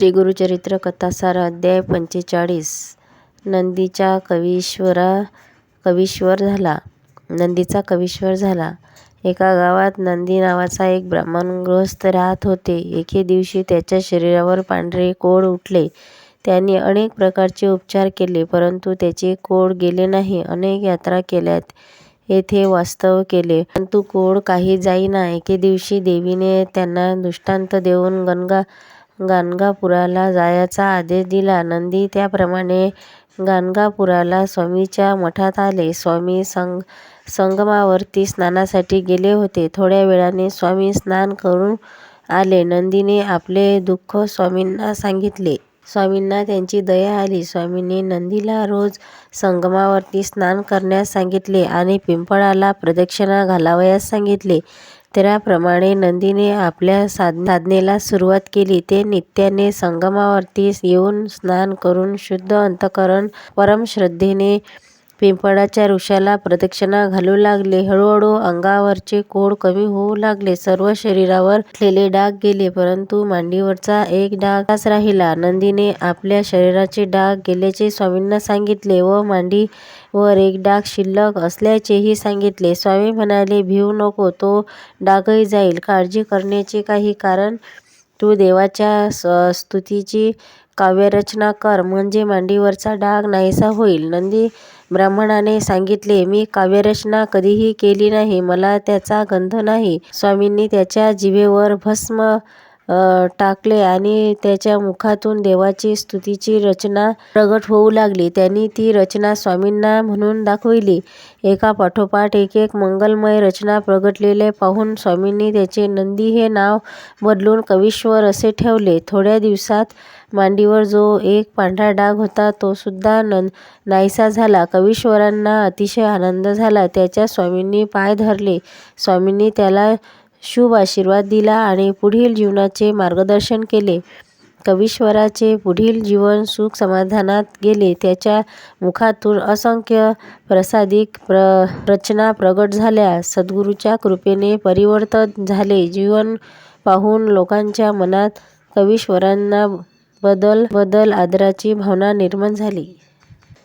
श्री गुरुचरित्र कथासार अध्याय पंचेचाळीस. नंदीचा कवीश्वरा कवीश्वर झाला. नंदीचा कवीश्वर झाला. एका गावात नंदी नावाचा एक ब्राह्मण गृहस्थ राहत होते. एके दिवशी त्याच्या शरीरावर पांढरे कोड उठले. त्यांनी अनेक प्रकारचे उपचार केले परंतु त्याचे कोड गेले नाही. अनेक यात्रा केल्यात. येथे वास्तव केले परंतु कोड काही जाईना. एके दिवशी देवीने त्यांना दृष्टांत देऊन गणगा गाणगापुराला जायचा आदेश दिला. नंदी त्याप्रमाणे गाणगापुराला स्वामीच्या मठात आले. स्वामी संगमावरती स्नानासाठी गेले होते. थोड्या वेळाने स्वामी स्नान करून आले. नंदीने आपले दुःख स्वामींना सांगितले. स्वामींना त्यांची दया आली. स्वामींनी नंदीला रोज संगमावरती स्नान करण्यास सांगितले आणि पिंपळाला प्रदक्षिणा घालावयास सांगितले. त्याप्रमाणे नंदीने आपल्या साधनेला सुरुवात केली. ते नित्याने संगमावरती येऊन स्नान करून शुद्ध अंतःकरण परमश्रद्धेने पिंपळाच्या वृक्षाला प्रदक्षिणा घालू लागले. हळूहळू अंगावरचे कोड कमी होऊ लागले. सर्व शरीरावर असलेले डाग गेले, परंतु मांडीवरचा एक डागच राहिला. नंदीने आपल्या शरीराचे डाग गेल्याचे स्वामींना सांगितले व मांडीवर एक डाग शिल्लक असल्याचेही सांगितले. स्वामी म्हणाले, भिवू नको, तो डागही जाईल. काळजी करण्याचे काही कारण तू देवाच्या स्तुतीची काव्यरचना कर, म्हणजे मांडीवरचा डाग नाहीसा होईल. नंदी ब्राह्मणाने सांगितले, मी काव्यरचना कधीही केली नाही, मला त्याचा गंध नाही. स्वामींनी त्याच्या जिभेवर भस्म टाकले आणि त्याच्या मुखातून देवाची स्तुतीची रचना प्रगट होऊ लागली. त्यांनी ती रचना स्वामींना म्हणून दाखविली. एका पाठोपाठ एक एक मंगलमय रचना प्रगटलेले पाहून स्वामींनी त्याचे नंदी हे नाव बदलून कवीश्वर असे ठेवले. थोड्या दिवसात मांडीवर जो एक पांढरा डाग होता तो सुद्धा नाहीसा झाला. कवीश्वरांना अतिशय आनंद झाला. त्याच्या स्वामींनी पाय धरले. स्वामींनी त्याला शुभ आशीर्वाद दिला आणि पुढील जीवनाचे मार्गदर्शन केले. कवीश्वराचे पुढील जीवन सुख समाधानात गेले. त्याच्या मुखातून असंख्य प्रसादिक प्र रचना प्रगट झाल्या. सद्गुरूच्या कृपेने परिवर्तन झाले. जीवन पाहून लोकांच्या मनात कवीश्वरांना बदल बदल आदराची भावना निर्माण झाली.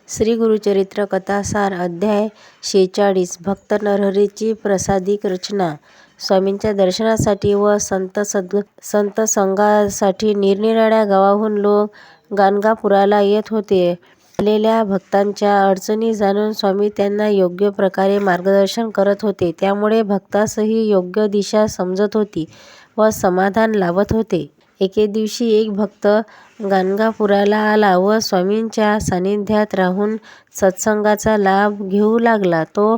श्री गुरुचरित्र कथासार अध्याय शेहेचाळीस भक्त नरहरीची प्रसादिक रचना स्वामींच्या दर्शनासाठी व संत सद संत संघासाठी निरनिराळ्या गावाहून लोक गाणगापुराला येत होते. आलेल्या भक्तांच्या अडचणी जाणून स्वामी त्यांना योग्य प्रकारे मार्गदर्शन करत होते. त्यामुळे भक्तासही योग्य दिशा समजत होती व समाधान लाभत होते. एके दिवशी एक भक्त गाणगापुराला आला व स्वामींच्या सान्निध्यात राहून सत्संगाचा लाभ घेऊ लागला. तो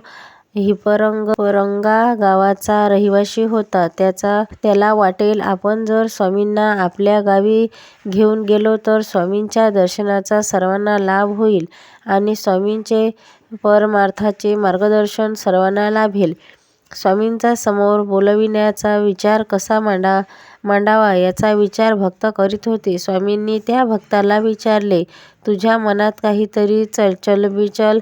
हिप्परंगा गावाचा रहिवासी होता. त्याला वाटे, आपण जर स्वामींना आपल्या गावी घेऊन गेलो तर स्वामींच्या दर्शनाचा सर्वांना लाभ होईल आणि स्वामींचे परमार्थाचे मार्गदर्शन सर्वांना लाभेल. स्वामींना समोर बोलाविण्याचा विचार कसा मांडावा याचा विचार भक्त करीत होते. स्वामींनी त्या भक्ताला विचारले, तुझ्या मनात काहीतरी चलबिचल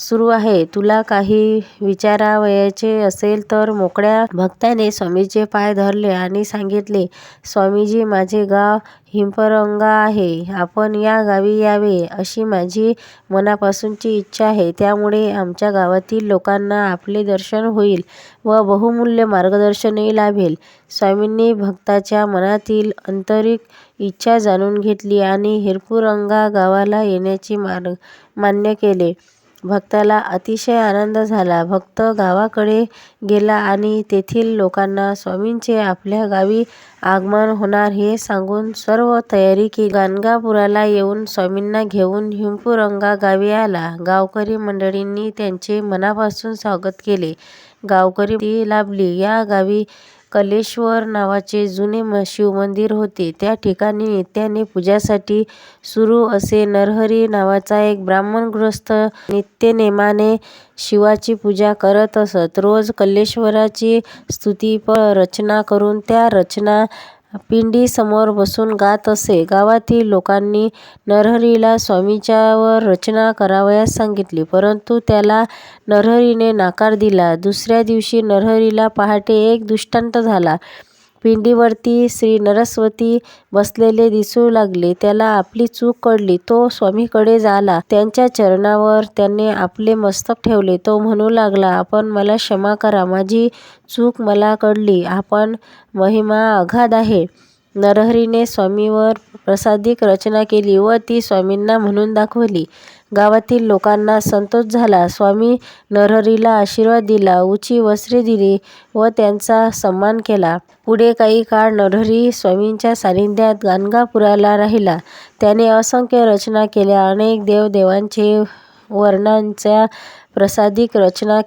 सुरू आहे, तुला काही विचारावयाचे असेल तर मोकळ्या. भक्ताने स्वामीचे पाय धरले आणि सांगितले, स्वामीजी, माझे गाव हिंपरंगा आहे. आपण या गावी यावे अशी माझी मनापासूनची इच्छा आहे. त्यामुळे आमच्या गावातील लोकांना आपले दर्शन होईल व बहुमूल्य मार्गदर्शनही लाभेल. स्वामींनी भक्ताच्या मनातील आंतरिक इच्छा जाणून घेतली आणि हिरपुरंगा गावाला येण्याचे मान्य केले. भक्ताला अतिशय आनंद झाला. भक्त गावाकडे गेला आणि तेथील लोकांना स्वामींचे आपल्या गावी आगमन होणार हे सांगून सर्व तयारी केली. गाणगापुराला येऊन स्वामींना घेऊन हिंपुरंगा गावी आला. गावकरी मंडळींनी त्यांचे मनापासून स्वागत केले. गावकरी ती लाभली. या गावी कलेश्वर नावाचे जुने शिवमंदिर होते. त्या ठिकाणी नित्याने पूजासाठी सुरू असे नरहरी नावाचा एक ब्राह्मण गृहस्थ नित्यनेमाने शिवाची पूजा करत असत. रोज कलेश्वराची स्तुतिपर रचना करून त्या रचना पिंडीसमोर बसून गात असे. गावातील लोकांनी नरहरीला स्वामींच्यावर रचना करावयास सांगितली, परंतु त्याला नरहरीने नकार दिला. दुसऱ्या दिवशी नरहरीला पहाटे एक दृष्टांत झाला. पिंडीवरती श्री नरस्वती बसलेले दिसू लागले. त्याला आपली चूक कळली. तो स्वामींकडे झाला. त्यांच्या चरणांवर त्याने आपले मस्तक ठेवले. तो म्हणू लागला, आपण मला क्षमा करा. माझी चूक मला कळली. आपण महिमा अगाध आहे. नरहरीने स्वामींवर प्रसादिक रचना केली व ती स्वामींना म्हणून दाखवली. गावातील लोकांना संतोष झाला. स्वामी नरहरीला आशीर्वाद दिला, उची वस्त्रे दिली व त्यांचा सन्मान केला. पुढे काही काळ नरहरी स्वामींच्या सान्निध्यात गाणगापुराला राहिला. त्याने असंख्य रचना केल्या. अनेक देवदेवांचे वर्णांच्या प्रसादिक रचना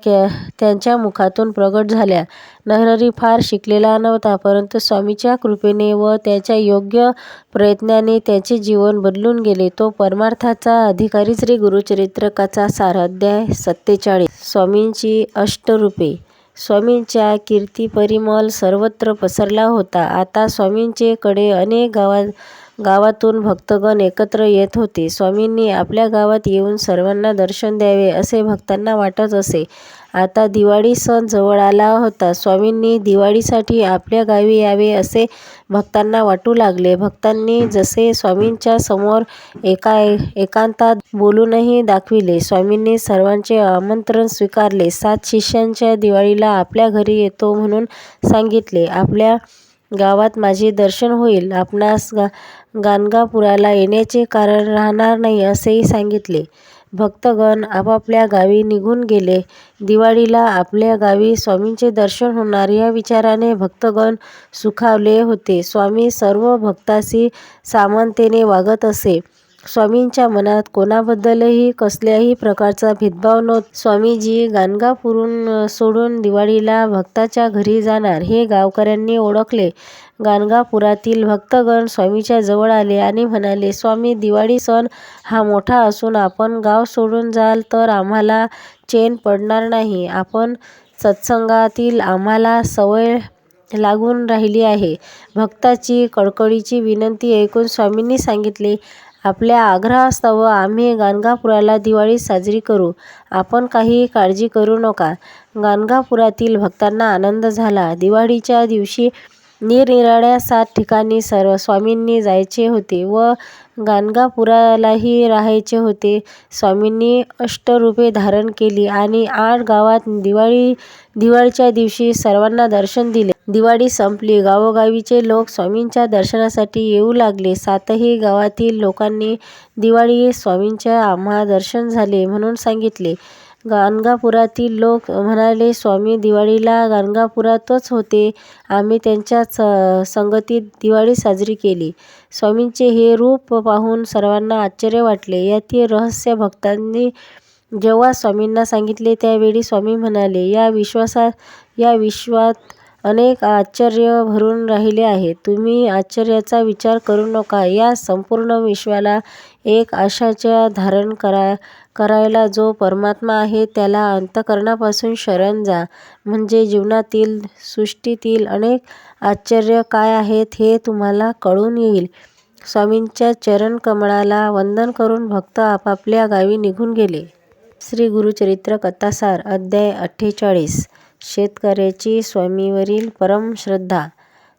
त्यांच्या मुखातून प्रगट झाल्या. नरहरी फार शिकलेला नव्हता, परंतु स्वामींच्या कृपेने व त्याच्या योग्य प्रयत्नाने त्याचे जीवन बदलून गेले. तो परमार्थाचा अधिकारी श्री गुरुचरित्र कथा सार अध्याय सत्तेचाळीस स्वामींची अष्टरूपे स्वामींचा कीर्तिपरिमल सर्वत्र पसरला होता. आता स्वामींचे कडे अनेक गावातून भक्तगण एकत्र येत होते. स्वामींनी आपल्या गावात येऊन सर्वांना दर्शन द्यावे असे भक्तांना वाटत असे. आता दिवाळी सण जवळ आला होता. स्वामींनी दिवाळीसाठी आपल्या गावी यावे असे भक्तांना वाटू लागले. भक्तांनी जसे स्वामींच्या समोर एका एकांतात बोलूनही दाखविले. स्वामींनी सर्वांचे आमंत्रण स्वीकारले. सात शिष्यांच्या दिवाळीला आपल्या घरी येतो म्हणून सांगितले. आपल्या गावात माझे दर्शन होईल. आपणास गा गाणगापुराला येण्याचे कारण राहणार नाही असेही सांगितले. भक्तगण आपापल्या गावी निघून गेले. दिवाळीला आपल्या गावी स्वामींचे दर्शन होणार या विचाराने भक्तगण सुखावले होते. स्वामी सर्व भक्ताशी सामंतेने वागत असे. स्वामींच्या मनात कोणाबद्दलही कसल्याही प्रकारचा भेदभाव नव्हता. स्वामीजी गाणगापुरून सोडून दिवाळीला भक्ताच्या घरी जाणार हे गावकऱ्यांनी ओळखले. गाणगापुरातील भक्तगण स्वामीच्या जवळ आले आणि म्हणाले, स्वामी, दिवाळी सण हा मोठा असून आपण गाव सोडून जाल तर आम्हाला चेन पडणार नाही. आपण सत्संगातील आम्हाला सवय लागून राहिली आहे. भक्ताची कडकडीची विनंती ऐकून स्वामींनी सांगितले, आपल्या आग्रहास्तव आम्ही गाणगापुराला दिवाळी साजरी करू. आपण काही काळजी करू नका. गाणगापुरातील भक्तांना आनंद झाला. दिवाळीच्या दिवशी निरनिराळ्या सात ठिकाणी स्वामींनी जायचे होते व गाणगापुरालाही राहायचे होते. स्वामींनी अष्टरूपे धारण केली आणि आठ गावात दिवाळीच्या दिवशी सर्वांना दर्शन दिले. दिवाळी संपली. गावोगावीचे लोक स्वामींच्या दर्शनासाठी येऊ लागले. सातही गावातील लोकांनी दिवाळी स्वामींचे आम्हा दर्शन झाले म्हणून सांगितले. गाणगापुरातील लोक म्हणाले, स्वामी दिवाळीला गाणगापुरातच होते. आम्ही त्यांच्याच संगतीत दिवाळी साजरी केली. स्वामींचे हे रूप पाहून सर्वांना आश्चर्य वाटले. यातील रहस्य भक्तांनी जेव्हा स्वामींना सांगितले त्यावेळी स्वामी म्हणाले, या विश्वात अनेक आश्चर्य भरून राहिले आहे. तुम्ही आश्चर्याचा विचार करू नका. या संपूर्ण विश्वाला एक आशाच्या धारण करायला जो परमात्मा आहे त्याला अंतःकरणापासून शरण जा, म्हणजे जीवनातील, सृष्टीतील अनेक आश्चर्य काय आहेत हे तुम्हाला कळून येईल. स्वामींच्या चरणकमळाला वंदन करून भक्त आपापल्या गावी निघून गेले. श्री गुरुचरित्र कथासार अध्याय अठ्ठेचाळीस शेतकऱ्याची स्वामीवरील परम श्रद्धा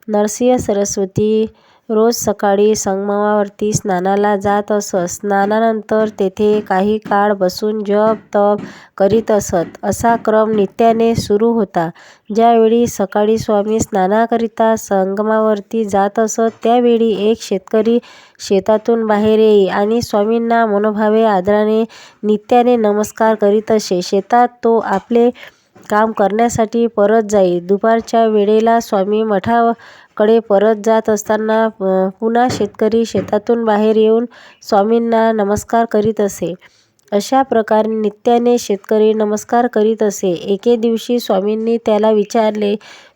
नरसिंह सरस्वती रोज सकाळी संगमावरती स्नानाला जात असत. स्नानानंतर तेथे काही काळ बसून जप तप करीत असत. असा क्रम नित्याने सुरू होता. ज्यावेळी सकाळी स्वामी स्नानाकरिता संगमावरती जात असत, त्यावेळी एक शेतकरी शेतातून बाहेर येई आणि स्वामींना मनोभावे आदराने नित्याने नमस्कार करीत असे. शेतात तो आपले काम करण्यासाठी परत जाई. दुपारच्या वेळेला स्वामी मठाकडे परत जात असताना पुन्हा शेतकरी शेतातून बाहेर येऊन स्वामींना नमस्कार करीत असे. अशा प्रकारे नित्याने शेतकरी नमस्कार करीत असे. एके दिवशी स्वामींनी त्याला विचारले,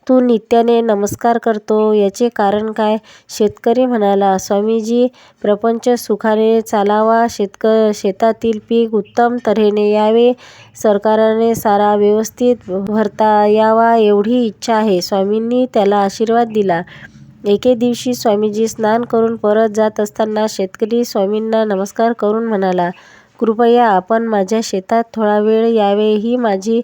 तू नित्याने नमस्कार करतो याचे कारण काय? शेतकरी म्हणाला, स्वामीजी, प्रपंच सुखाने चालावा, शेतक शेतातील पीक उत्तम तऱ्हेने यावे, सरकारने सारा व्यवस्थित भरता यावा एवढी इच्छा आहे. स्वामींनी त्याला आशीर्वाद दिला. एके दिवशी स्वामीजी स्नान करून परत जात असताना शेतकरी स्वामींना नमस्कार करून म्हणाला, कृपया आपण माझ्या शेतात थोडा वेळ यावे ही माझी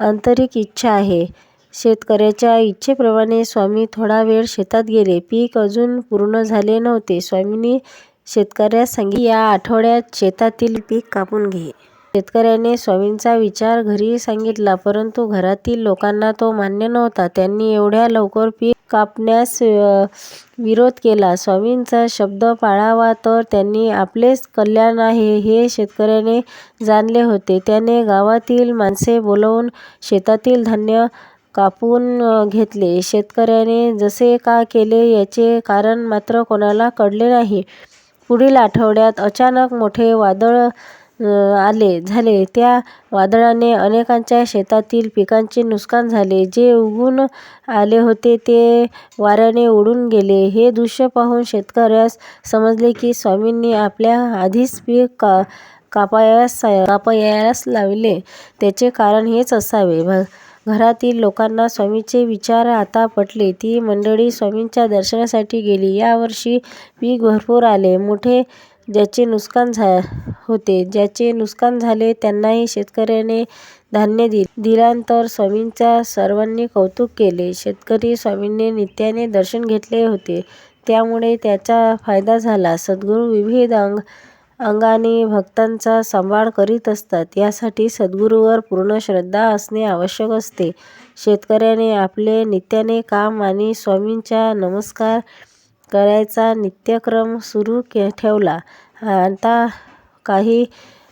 आंतरिक इच्छा आहे. शेतकऱ्याच्या इच्छेप्रमाणे स्वामी थोडा वेळ शेतात गेले. पीक अजून पूर्ण झाले नव्हते. स्वामींनी शेतकऱ्यास सांगितले की या आठवड्यात शेतातील पीक कापून घे. शेतकऱ्याने स्वामींचा विचार घरी सांगितला परंतु घरातील लोकांना तो मान्य नव्हता. त्यांनी एवढ्या लवकर पीक कापण्यास विरोध केला. स्वामींचा शब्द पाळावा तर त्यांनी आपलेच कल्याण आहे हे शेतकऱ्याने जाणले होते. त्याने गावातील माणसे बोलावून शेतातील धान्य कापून घेतले. शेतकऱ्याने जसे का केले याचे कारण मात्र कोणाला कळले नाही. पुढील आठवड्यात अचानक मोठे वादळ आले झाले. त्या वादळाने अनेकांच्या शेतातील पिकांचे नुकसान झाले. जे उगून आले होते ते वाऱ्याने उडून गेले. हे दृश्य पाहून शेतकऱ्यास समजले की स्वामींनी आपल्या आधीच पीक का कापायास कापायास लावले त्याचे कारण हेच असावे. घरातील लोकांना स्वामींचे विचार आता पटले. ती मंडळी स्वामींच्या दर्शनासाठी गेली. यावर्षी पीक भरपूर आले मोठे ज्याचे नुकसान होते. ज्याचे नुकसान झाले त्यांनाही शेतकऱ्याने धान्य दिल्यानंतर स्वामींचे सर्वांनी कौतुक केले. शेतकरी स्वामींचे नित्याने दर्शन घेतले होते त्यामुळे त्याचा फायदा झाला. सद्गुरू विविध अंगाने भक्तांचा सांभाळ करीत असतात यासाठी सद्गुरूवर पूर्ण श्रद्धा असणे आवश्यक असते. शेतकऱ्याने आपले नित्याने काम आणि स्वामींचा नमस्कार करायचा नित्यक्रम सुरू ठेवला. आता काही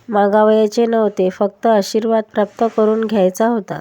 मागावयाचे नव्हते फक्त आशीर्वाद प्राप्त करून घ्यायचा होता.